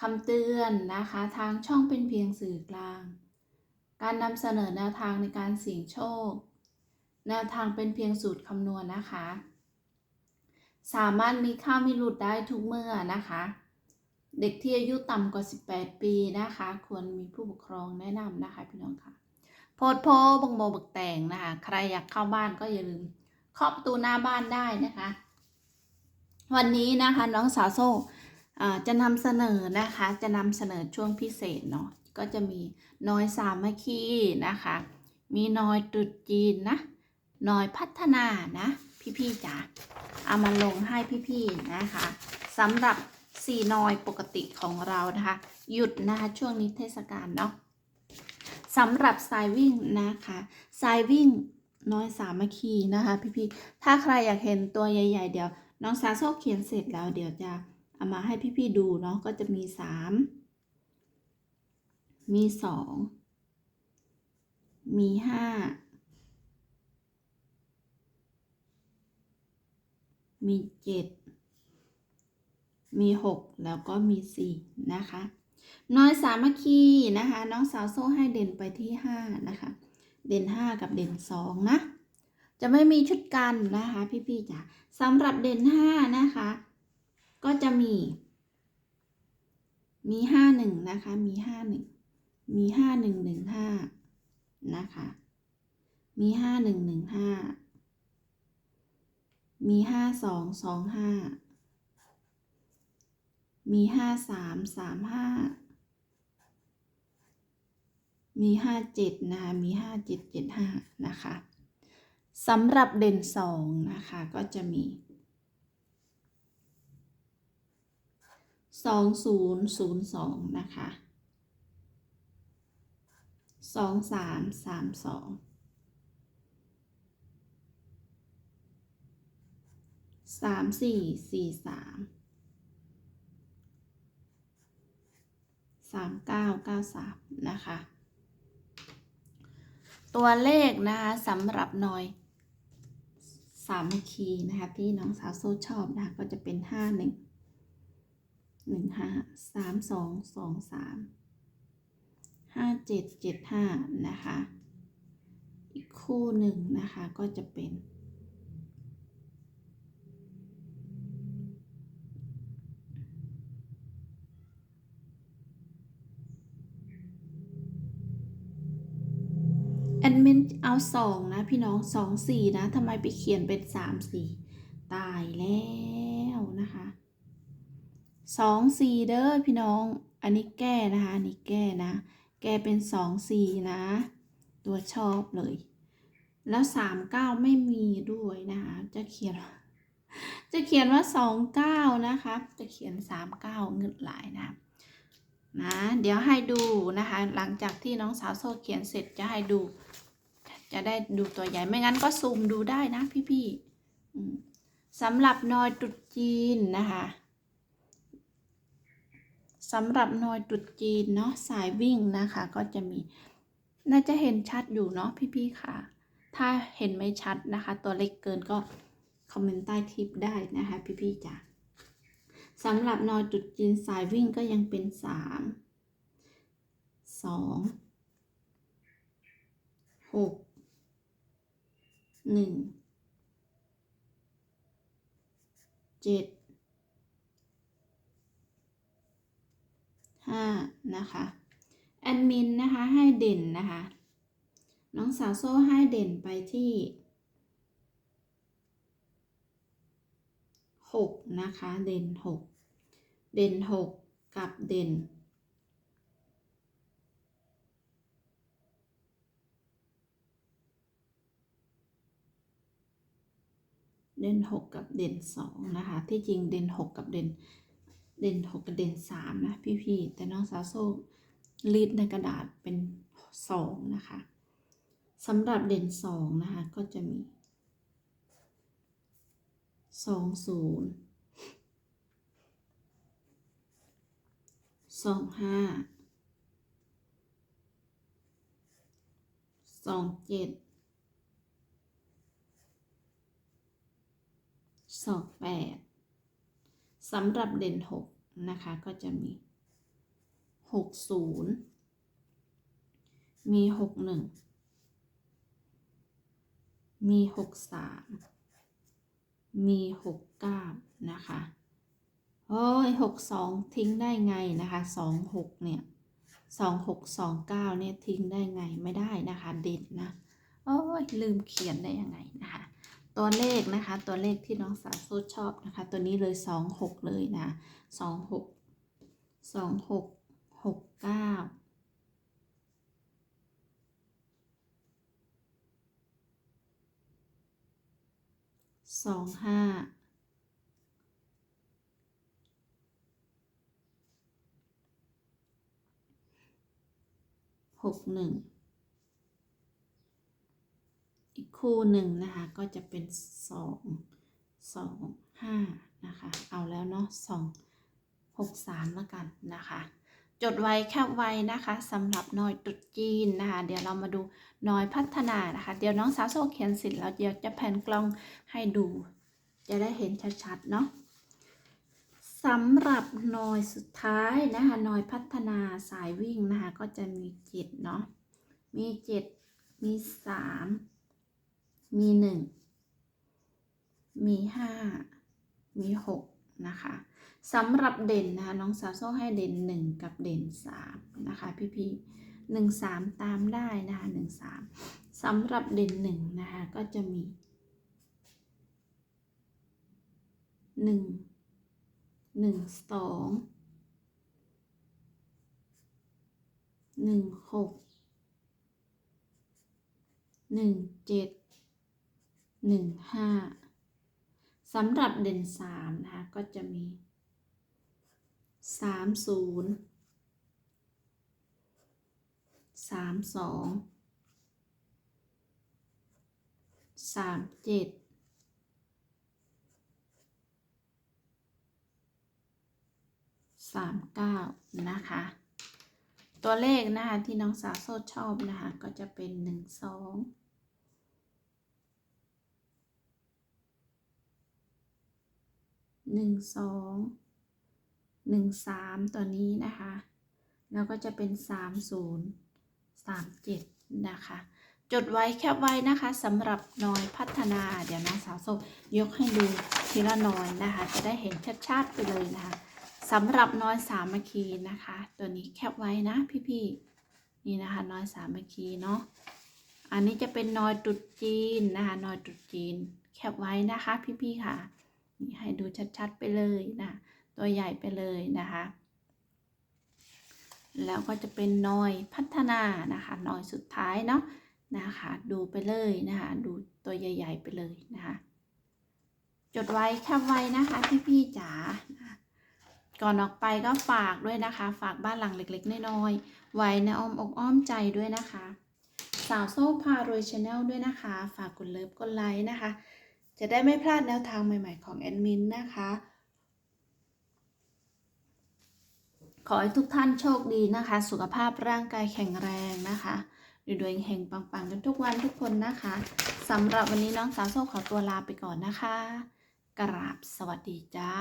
คำเตือนนะคะ ทางช่องเป็นเพียงสื่อกลาง การนำเสนอแนวทางในการเสี่ยงโชค แนวทางเป็นเพียงสูตรคำนวณนะคะ สามารถมีค่าวมีหลุดได้ทุกเมื่อนะคะ เด็กที่อายุต่ำกว่า 18 ปีนะคะ ควรมีผู้ปกครองแนะนำนะคะพี่น้องค่ะโพดโพบังโมบักแต่งนะคะ ใครอยากเข้าบ้านก็อย่าลืมเคาะประตูหน้าบ้านได้นะคะ วันนี้นะคะน้องสาวโซ่ จะนำเสนอนะคะ จะนำเสนอช่วงพิเศษเนาะ ก็จะมีน้อยสามัคคีนะคะ มีน้อยตรุษจีนนะ น้อยพัฒนานะ พี่ๆจ๋า เอามาลงให้พี่ๆนะคะสำหรับสี่น้อยปกติของเรานะคะ หยุดนะคะช่วงนี้เทศกาลเนาะสำหรับสายวิ่งนะคะสายวิ่งน้อยสามัคคีนะคะ พี่ๆ ถ้าใครอยากเห็นตัวใหญ่ ๆ เดี๋ยว น้องสาโซเขียนเสร็จแล้วเดี๋ยวจะ เอามาให้พี่ๆดูเนาะก็จะมีสามมีสองมีห้ามีเจ็ดมีหกแล้วก็มีสี่นะคะน้อยสามัคคีนะคะ น้องสาวโซ่ให้เด่นไปที่ห้านะคะ เด่นห้ากับเด่นสองนะ จะไม่มีชุดกันนะคะ พี่ๆจ๋าสำหรับเด่นห้านะคะ ก็จะมี มีห้าหนึ่งนะคะ มีห้าหนึ่งมีห้าหนึ่งหนึ่งห้านะคะ มีห้าหนึ่งหนึ่งห้ามีห้าสองสองห้ามีห้าสามสามห้ามีห้าเจ็ดนะคะมีห้าเจ็ดเจ็ดห้านะคะสำหรับเด่นสองนะคะก็จะมี สองศูนย์ศูนย์สองนะคะสองสามสามสองสามสี่สี่สามสามเก้าเก้าสามนะคะ ตัวเลขนะคะสำหรับหน่อยสามัคคีนะคะที่น้องสาวโซชอบนะคะก็จะเป็นห้าหนึ่ง หนึ่งห้าสามสองสองสามห้าเจ็ดเจ็ดห้านะคะ อีกคู่หนึ่งนะคะก็จะเป็นแอดมินเอาสองนะ พี่น้องสองสี่นะทำไมไปเขียนเป็นสามสี่ตายแล้ว สองสี่เด้อพี่น้อง อันนี้แก้นะคะอันนี้แก้นะ แก้เป็นสองสี่นะ ตัวชอบเลย แล้วสามเก้าไม่มีด้วยนะคะจะเขียน จะเขียนว่าสองเก้านะคะจะเขียนสามเก้าเงินหลายนะนะเดี๋ยวให้ดูนะคะ หลังจากที่น้องสาวโซ่เขียนเสร็จจะให้ดู จะได้ดูตัวใหญ่ไม่งั้นก็ซูมดูได้นะพี่ๆสำหรับนอยตรุษจีนนะคะ สำหรับนอยตรุษจีนเนาะสายวิ่งนะคะ ก็จะมีน่าจะเห็นชัดอยู่เนาะพี่ๆค่ะ ถ้าเห็นไม่ชัดนะคะ ตัวเล็กเกินก็คอมเมนต์ใต้คลิปได้นะคะ พี่ๆจ้ะสำหรับนอยจุดจีนสายวิ่งก็ยังเป็นสามสองหกหนึ่งเจ็ด ห้านะคะแอดมินนะคะให้เด่นนะคะ น้องสาวโซ่ให้เด่นไปที่หกนะคะเด่นหกเด่นหกกับเด่น เด่นหกกับเด่นสองนะคะ ที่จริงเด่นหกกับเด่น เด่นหกกับเด่นสามนะพี่ๆแต่น้องสาวโซ่รีดในกระดาษเป็นสองนะคะสำหรับเด่นสองนะคะก็จะมีสองศูนย์สองห้าสองเจ็ดสองแปด สำหรับเด่นหกนะคะ ก็จะมีหกศูนย์มีหกหนึ่งมีหกสามมีหกเก้านะคะ โอ้ยหกสองทิ้งได้ไงนะคะสองหกเนี่ยสองหกสองเก้าเนี่ยทิ้งได้ไงไม่ได้นะคะ เด็ดนะ โอ้ยลืมเขียนได้ยังไงนะคะ ตัวเลขนะคะ ตัวเลขที่น้องสาวโซชอบนะคะ ตัวนี้เลยสองหกเลยนะสองหกสองหกหกเก้าสองห้าหกหนึ่ง อีกคู่หนึ่งนะคะ ก็จะเป็นสองสองห้านะคะ เอาแล้วเนาะสองหกสามแล้วกันนะคะ จดไว้แคบไว้นะคะสำหรับนอยตรุษจีนนะคะ เดี๋ยวเรามาดูนอยพัฒนานะคะ เดี๋ยวน้องสาวโซเขียนเสร็จแล้วเดี๋ยวจะแผ่นกล้องให้ดู จะได้เห็นชัดๆเนาะสำหรับนอยสุดท้ายนะคะนอยพัฒนาสายวิ่งนะคะ ก็จะมีเจ็ดเนาะมีเจ็ดมีสาม มีหนึ่งมีห้ามีหกนะคะสำหรับเด่นนะคะน้องสาวโซ่ให้เด่นหนึ่งกับเด่นสามนะคะพี่พี่หนึ่งสามตามได้นะคะหนึ่งสามสำหรับเด่นหนึ่งนะคะก็จะมีหนึ่งหนึ่งสองหนึ่งหกหนึ่งเจ็ด หนึ่งห้าสำหรับเด่นสามนะคะก็จะมีสามศูนย์สามสองสามเจ็ดสามเก้านะคะ ตัวเลขนะคะที่น้องสาวโซชอบนะคะ ก็จะเป็นหนึ่งสอง หนึ่งสองหนึ่งสามตัวนี้นะคะ แล้วก็จะเป็นสามศูนย์สามเจ็ดนะคะ จดไว้แคปไว้นะคะสำหรับนอยพัฒนา เดี๋ยวน้องสาวโซยกให้ดูทีละนอยนะคะ จะได้เห็นชัดๆไปเลยนะคะสำหรับนอยสามัคคีนะคะ ตัวนี้แคปไว้นะพี่ๆนี่นะคะนอยสามัคคีเนาะอันนี้จะเป็นนอยตุดจีนนะคะนอยตุดจีน แคปไว้นะคะพี่ๆค่ะ นี่ให้ดูชัดๆไปเลยนะตัวใหญ่ไปเลยนะคะ แล้วก็จะเป็นนอยพัฒนานะคะนอยสุดท้ายเนาะนะคะ ดูไปเลยนะคะ ดูตัวใหญ่ ๆ ไปเลยนะคะ จดไว้แคปไว้นะคะพี่ๆจ๋าก่อนออกไปก็ฝากด้วยนะคะ ฝากบ้านหลังเล็กๆน้อยๆไว้ในอ้อมอกอ้อมใจด้วยนะคะ สาวโซ่พารวยชาแนลด้วยนะคะ ฝากกดเลิฟกดไลค์นะคะ จะได้ไม่พลาดแนวทางใหม่ ๆ ของแอดมินนะคะ ขอให้ทุกท่านโชคดีนะคะ สุขภาพร่างกายแข็งแรงนะคะดวยแห่งปังๆกันทุกวันทุกคนนะคะสำหรับวันนี้น้องสาวโซ่ขอตัวลาไปก่อนนะคะ กราบสวัสดีจ้า